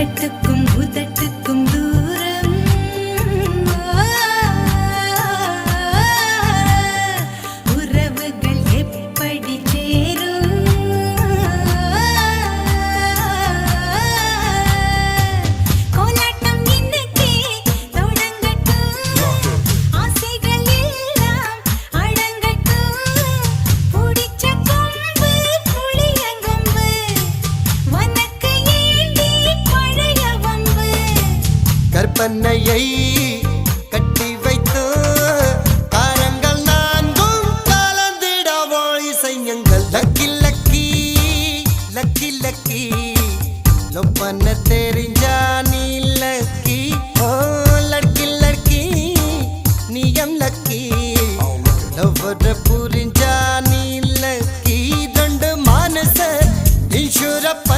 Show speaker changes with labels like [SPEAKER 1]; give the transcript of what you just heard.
[SPEAKER 1] உதட்டுக்கும்
[SPEAKER 2] கற்பனையை கட்டி வைத்து காரங்கள் நான்கும் கலந்திடவோ இசையங்கள் லக்கி லக்கி லக்கி லக்கி. லொப்பன தெரிஞ்சா நீ லக்கி. ஓ லக்கி லக்கி நீயம் லக்கி. லவ்வர புரிஞ்சா நீ லக்கி. தண்டு மானச இன்சுரப்பன்